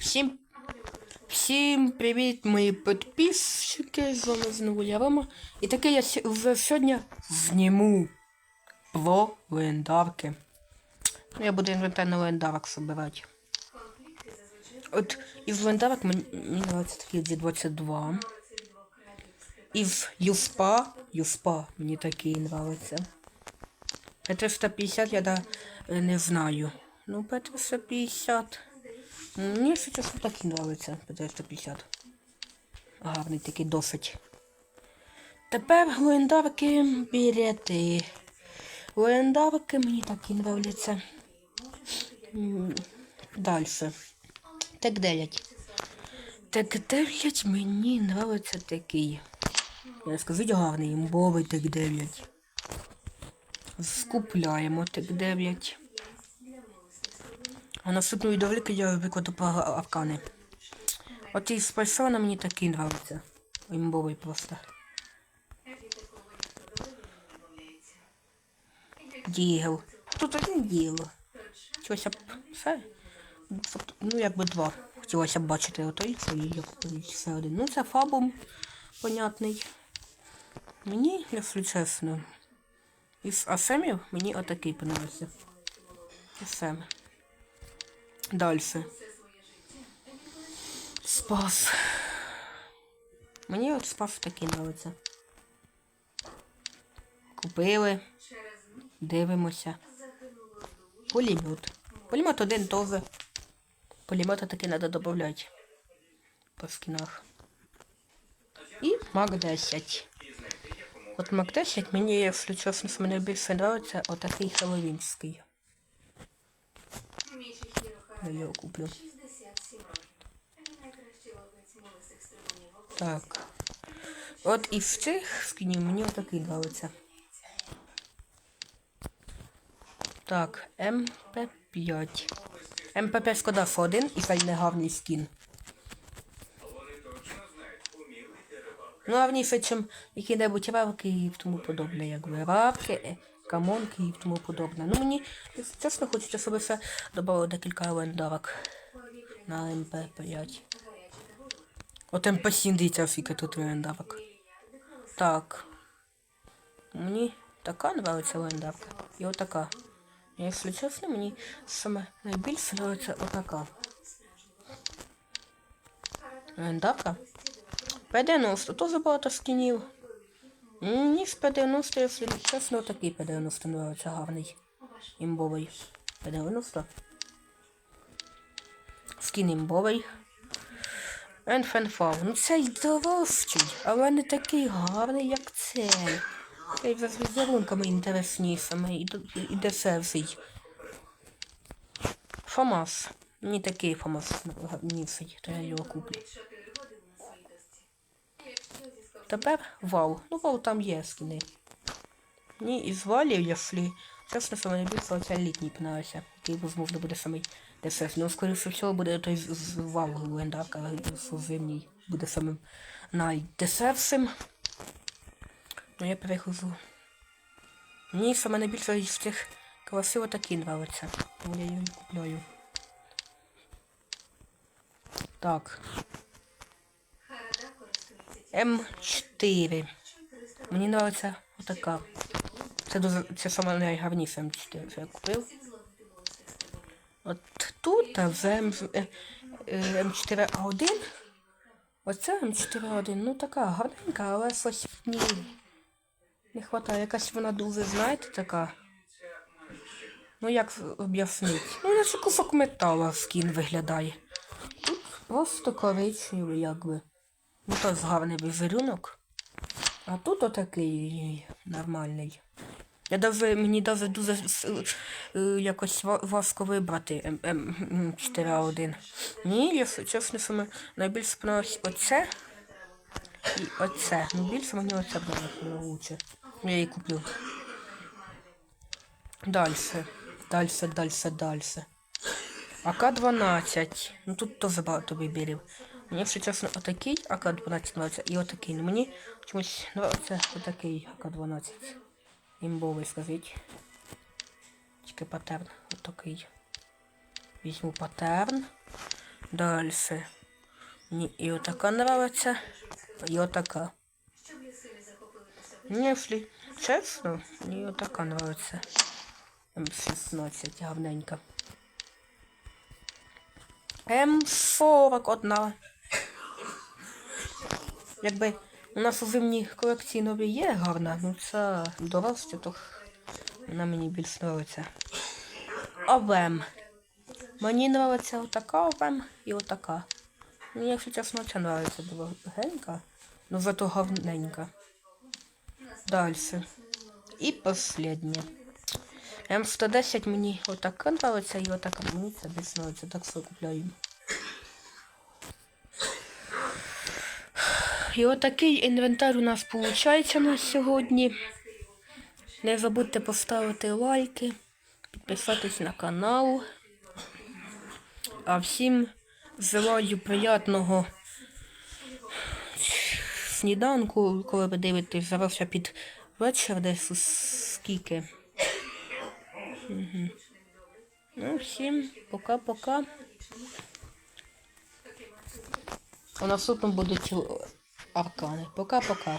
Всім, всім привіт, мої підписчики. З вами знову я Рома. І таке я вже сьогодні зніму про легендарки. Ну, Я буду інвентар на легендарок собирати. От із легендарок мені, мені нравиться такий G22. Із Юспа, Юспа мені такий нравиться. П350 я да, не знаю. Ну, П350. Мені, якщо чесно, так і нравиться П350. Гарний такий досить. Тепер легендарки берети. Легендарки мені так і нравляться. Далі. Так 9. Так 9 мені нравиться такий. Я скажу гарний імбовий так 9. Скупляємо так 9. А наступну відеоролики я викладу про аркани. От із персона мені такий нравиться. Імбовий просто. Дігл. Тут один діло. Хотілося б все. Ну, якби два. Хотілося б бачити отой, це і як все один. Ну, це фабум, понятний. Мені, якщо чесно, із асемів мені отакий подобається. Асем. Дальше. Спас. Мені от спас такий нравиться. Купили. Дивимося. Пулемет. Пулемет один теж. Пулемета таки треба додати. По скінах. І Мак 10. От Мак 10 мені, якщо чесно, мене більше нравиться отакий хеллоуінський. Я його куплю. Так. От із цих скінів мені отакий нравиться. Так, МП5. МП5 шкода що один і хай не гарний скін. Ну, гарніше, чим які-небудь рабки і тому подобне, якби рабки, камонки і тому подобне. Ну мені, якщо чесно, хочеться, щоб ще додало декілька легендарок на МП5. От МП7 дивіться, скільки тут легендарок. Так. Мені така нравиться легендарка. І отака. Якщо чесно, мені саме найбільше нравиться отака. Легендарка. П-90, теж багато скінів. З П-90, якщо чесно, такий П-90 нравиться гарний. Імбовий. П-90. Скін імбовий. Енфенфав. Ну цей дорожчий, але не такий гарний, як цей. Цей за візерунками інтереснішими і, д- і дешевший. Фомас. Мені такий Фомас гарніший, то я його куплю. Тепер вау. Ну вау там є скини. Мені із валів, якщо чесно, що мені більше оця літній понравився, який можливо буде самий дешевший. Ну, скоріше всього буде той з, з вау легендарка, зимній буде самим найдешевшим. Ну я перехожу. Мені саме найбільше із цих красиво такі нравиться. Тому я її купляю. Так. М4. Мені нравиться отака. Це дуже це саме найгарніше М4, що я купив. От тут вже М, е, е, М4А1. Оце М4А1, ну така гарненька, але щось ні. Не хватає, якась вона дуже, знаєте, така. Ну як об'яснити? Ну, наче кусок металу скін виглядає. Тут просто коричневий, якби. Ну то гарний візерунок. А тут отакий нормальний. Я даже, мені даже дуже е, якось важко вибрати М4А1. Мені, якщо чесно, саме найбільше сподобалось оце і оце. Ну більше мені оце подобається лучше. Я її куплю. Дальше. Дальше, дальше, дальше. АК-12. Ну тут теж багато вибірів. Мені, якщо чесно, отакий АК-12 нравиться і отакий. Ну мені чомусь нравиться отакий АК-12. Імбовий, скажіть. Тільки паттерн. Отакий. Візьму паттерн. Дальше. Мені і отака нравиться, і отака. Мені, якщо чесно, мені отака нравиться. М16 гарненька. М41. Якби у нас у зимній колекції нові є гарна, ну це дорості, то вона мені більш нравиться. Овем. Мені нравиться отака овем і отака. Мені, якщо чесно, ця нравиться довгенька, ну зато гарненька. Дальше. І последнє. М110 мені отака нравиться і отака мені це більш нравиться, так що купляю. І отакий інвентар у нас виходить на сьогодні. Не забудьте поставити лайки, підписатись на канал. А всім желаю приятного сніданку, коли ви дивитесь, зараз під вечір десь скільки. Ну, всім пока-пока. У наступному будуть аркани. Пока-пока.